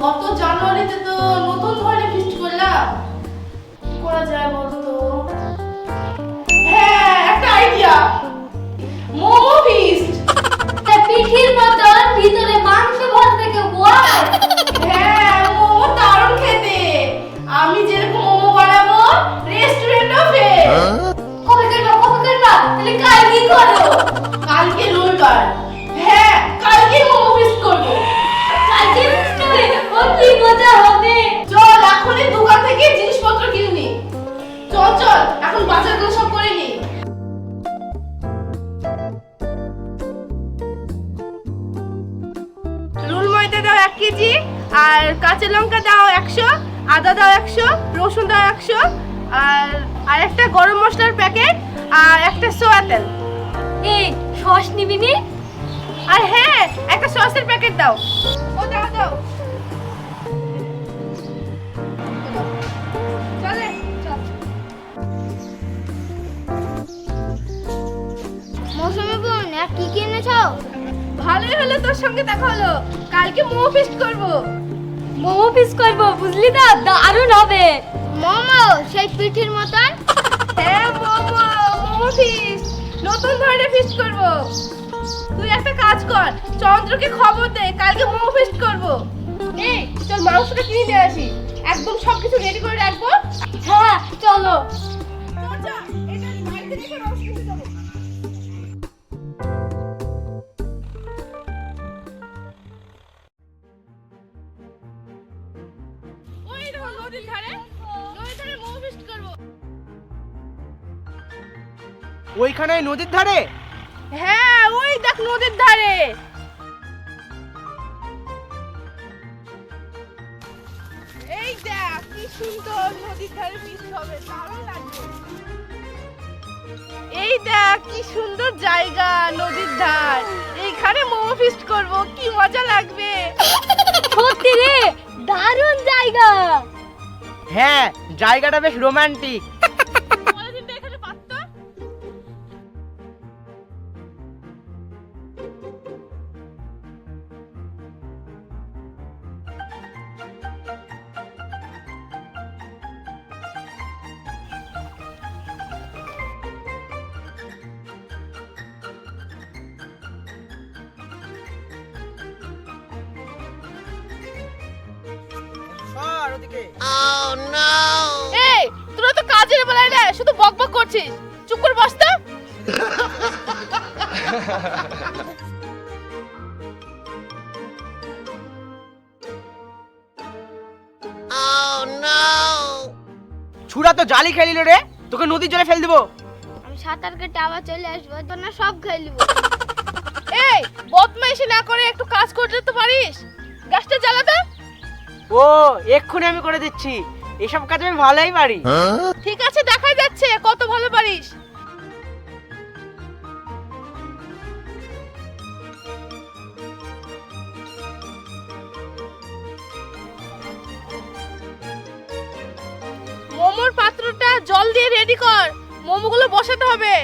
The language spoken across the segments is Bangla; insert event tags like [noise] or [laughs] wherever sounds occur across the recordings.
গত জানুয়ারিতে তো নতুন ধরনের ফিস্ট করলাম। কি করা যায় বলতো হ্যাঁ একটা আইডিয়া মোমো ফিস্ট পিঠির মতন এখন বাজারগুলো সব করে নি। রুল ময়দা দাও এক কেজি আর কাঁচা লঙ্কা দাও একশো আদা দাও একশো রসুন দাও একশো আর আর একটা গরম মশলার প্যাকেট আর একটা সোয়া তেল। এই সস নিবি নি? আর হ্যাঁ একটা সসের প্যাকেট দাও দাও। কি কিনেছো ভালোই হলো তোর সঙ্গে দেখা হলো। কালকে মোমো ফিস্ট করব। মোমো পিস করব বুঝলি না দারুণ হবে। মোমো? সেই পিঠির মতন? [laughs] হ্যাঁ মোমো মোমো ফিস্ট নতুন ধরনের ফিস্ট করব। তুই একটা কাজ কর চন্দ্রকে খবর দে কালকে মোমো ফিস্ট করব। এই চল মাংসটা কিনে নিয়ে আসি। একদম সবকিছু রেডি করে রাখব। হ্যাঁ চলো। চল চল এটা বাড়িতে রেখে নদীর ধারে নদীর ধারে ফিস্ট করব। ওইখানে নদীর ধারে? হ্যাঁ ওই দেখ নদীর ধারে। এই দেখ কি সুন্দর নদীর ধারে ফিস্ট হবে দারুণ লাগবে। এই দেখ কি সুন্দর জায়গা নদীর ধার। এইখানে মোমো ফিস্ট করব কি মজা লাগবে। সত্যি রে দারুণ জায়গা। হ্যাঁ জায়গাটা বেশ রোমান্টিক পলিথিনটা ওদিকে এই তোরা তো কাজের বেলায় না শুধু বকবক করছিস। চুপ করে বস তো। [laughs] ছুরা তো জালি খেলিল রে তোকে নদীর জলে ফেল দেবো। আমি সাঁতার কেটে আবার চলে আসব তো না সব খেয়ে নিবো। [laughs] এই বদমাইশি না করে একটু কাজ করতে তো পারিস? গ্যাসটা জ্বালাতে ও এক্ষুনি আমি করে দিচ্ছি। এসব কাজ আমি ভালোই পারি। ঠিক আছে দেখাই যাচ্ছে কত ভালো পারিস। মোমোর পাত্রটা জল দিয়ে রেডি কর মোমোগুলো বসাতে হবে।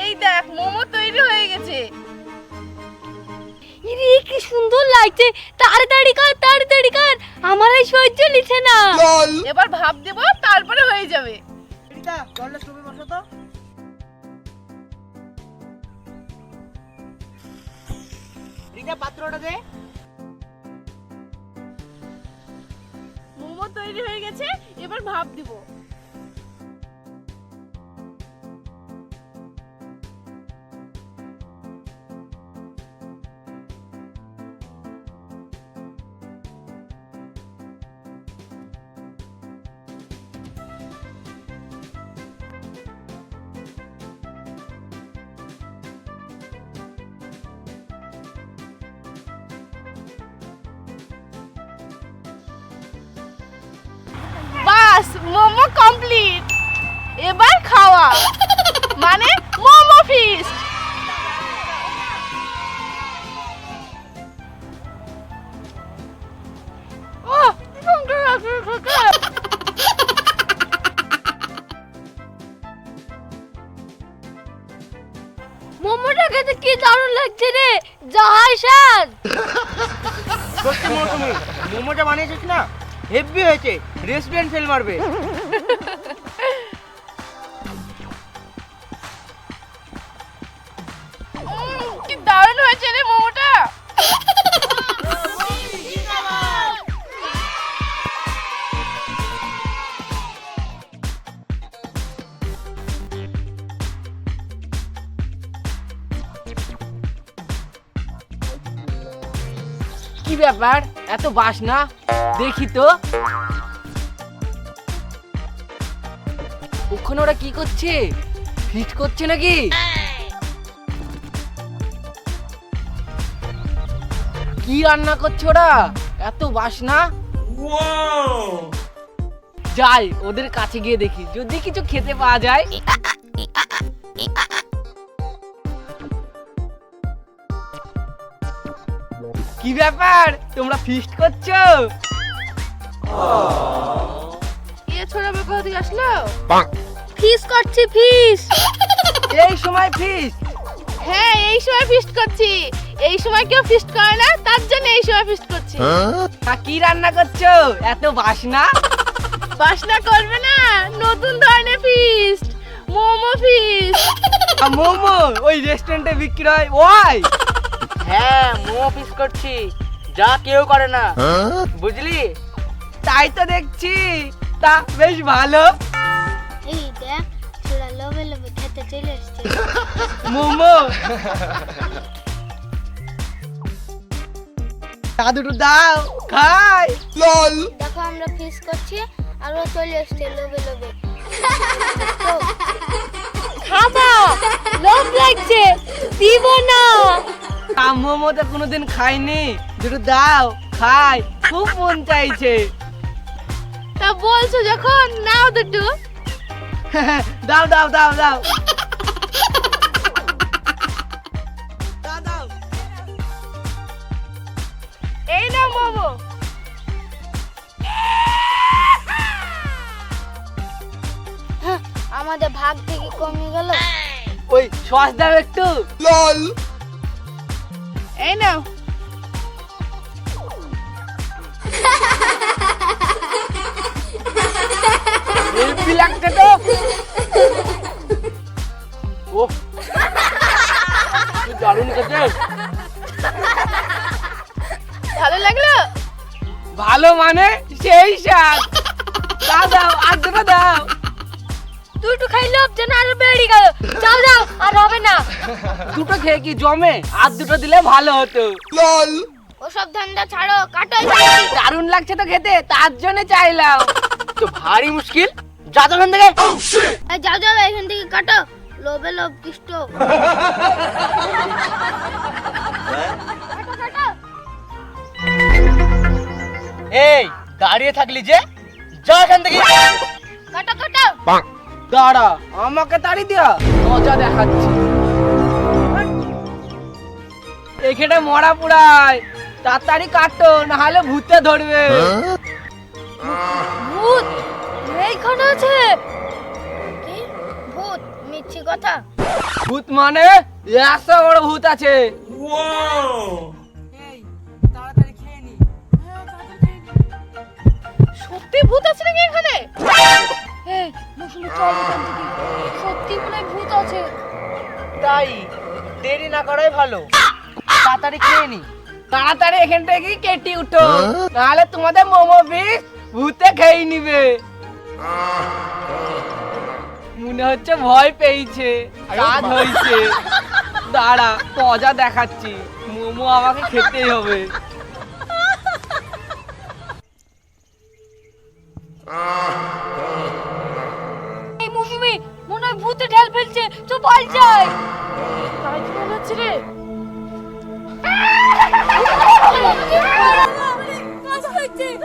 এই দেখ মোমো তৈরি হয়ে গেছে। ইরে কি সুন্দর লাগছে। তাড়াতাড়ি কর তাড়াতাড়ি কর। আমার এই সহ্য নিচ্ছে না। এবার ভাব দেব তারপরে হয়ে যাবে। রিতা জলটা স্টোভে বসো তো। রিতা পাত্রটা দে। মোমো তৈরি হয়ে গেছে এবার ভাব দিব। বাস মোমো কমপ্লিট এবার খাওয়া। মানে মোমো ফিস্ট। মোমোটা খেতে কি দারুণ লাগছে রে যাই স্যার সত্যি মৌসুমি, মোমোটা বানিয়েছিস না? হেভি হয়েছে। রেস্টুরেন্ট ফেল মারবে। কি দারুণ হয়েছে রে মোমোটা। কি ব্যাপার? এত বাস না? দেখি তো। ওখানে ওরা কি করছে? ফিট করছে নাকি? কি রান্না করছে ওরা? এত বাসনা যাই, ওদের কাছে গিয়ে দেখি। যদি কিছু খেতে পাওয়া যায়। কি ব্যাপার? তোমরা ফিস্ট করছ? এ ছোড়া বাবা ওদিকে আসলো? ফিস করছি ফিস। [laughs] এই সময় ফিস্ট হ্যাঁ এই সময় ফিস্ট করছি। এই সময় কেউ ফিস্ট করে না তার জন্য এই সময় ফিস্ট করছি। তা কি রান্না করছ? এত বাসনা? [laughs] বাসনা করবে না নতুন ধরনের ফিস্ট মোমো ফিস্ট। [laughs] মোমো ওই রেস্টুরেন্টে বিক্রি হয়? ওই হ্যাঁ মোমো পিস করছি। যা কেউ করে না। বুঝলি? তাই তো দেখছি। তা বেশ ভালো। এই দেখ ছোড়া লোভে লোভে খেতে চলে এসছে। মোমো। তা দুটো দাও খাই। দেখো আমরা ফিস করছি আর ও চলে এসছে লোভে লোভে খাবা। লোভ লাগছে। দিব না। তা মোমো তো কোনোদিন খাইনি। দুটো দাও খাই। খুব মন চাইছে। তা বলছো যখন নাও দুটো দাও দাও দাও দাও। দাও, দাও। এই নাও মোমো। আমাদের ভাগ থেকে কমে গেল। ওই সস দাও একটু। এই নাও। [laughs] হেলদি লাগছে তো। ও দারুণ খেতে। ভালো লাগল? ভালো মানে সেই স্বাদ। দাও দাও আর দুটো দাও। দুটো খাই লোভ যেন আরও বেড়ে গেল। যাও যাও আর হবে না। দুটো খেয়ে কি জমে? আর দুটো দিলে ভালো হতো। ওসব ধান্দা ছাড়ো কাটো দারুণ লাগছে তো খেতে তার জন্য চাইলাম। তো ভারী মুশকিল। যা তো এখান থেকে। যাও যাও এখান থেকে কাটো। লোভে লোভ কৃষ্ট। এই দাঁড়িয়ে থাকলি যে যা এখান থেকে। কাটো কাটো। দাঁড়া আমাকে তাড়ি দিয়া। মজা দেখাচ্ছি। এখানে মরা পুরাই তাড়াতাড়ি কাটো নাহলে ভূতে ধরবে। ভূত? এইখানে আছে? কি? ভূত মিথ্যি কথা। ভূত মানে? একশো বড় ভূত আছে। সত্যি ভূত আছে নাকি এখানে? এই মৌসুমি চল এখান থেকে। সত্যি মনে হয় ভূত আছে। তাই দেরি না করাই ভালো। তাড়াতাড়ি খেয়ে নি। তাড়াতাড়ি এখান থেকে কেটে উঠো। নাহলে তোমাদের মোমো বিষ ভূতে খেয়ে নিবে। মনে হচ্ছে ভয় পেয়েছে। কাজ হয়েছে। দাঁড়া মজা দেখাচ্ছি। মোমো আমাকে খেতেই হবে। এই মৌসুমি মনে হয় ভূতে ঢেল ফেলছে। তো বল যাই। তাই তো মনে হচ্ছে রে?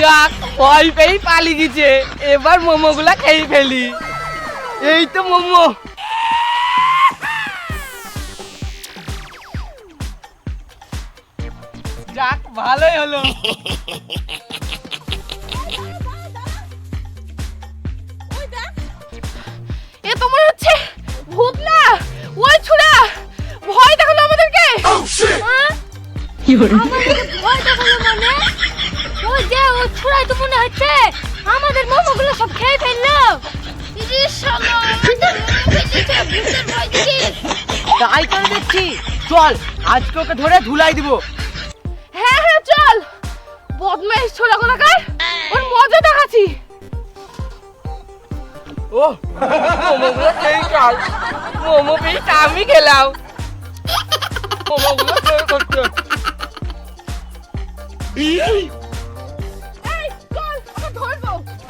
যাক ভয় পেয়ে পালিয়ে গেছে এবার মোমোগুলা খেয়ে ফেলি। এই তো মোমো। যাক ভালোই হলো। এ তো মনে হচ্ছে ভূত না ওই ছুড়া ভয় দেখাল আমাদেরকে। হ্যাঁ? আমাদেরকে ভয় দেখাল মানে ওই যে ও তো মনে হচ্ছে আমাদের মোমোগুলো সব খেয়ে ফেলল। তাই করে দেখছি। চল আজকে ওকে ধরে ধুলাই দিব। হ্যাঁ হ্যাঁ চল। বদমাইশ ছোড়া কোনাকার ওর মজা দেখাচ্ছি। ও মোমোগুলো খেয়ে চল। মোমো পেয়ে আমি খেলাম। মোমোগুলো খেয়ে করতে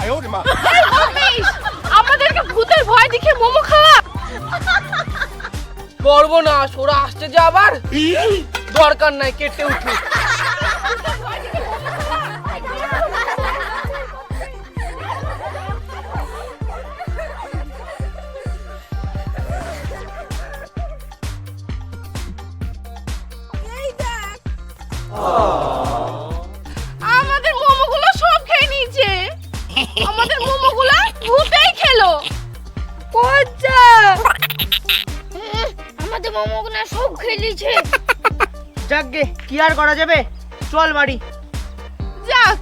ধরবো আমাদেরকে ভূতের ভয় দেখে মোমো খাওয়া? করব না সোরা আসছে যে আবার? দরকার নাই কেটে উঠি খেয়ে নিয়েছে যাকগে কি আর করা যাবে? চল বাড়ি। যাক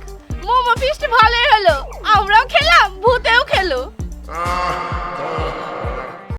মোমো ফিস্ট ভালোই হলো। আমরাও খেলাম ভূতেও খেলো।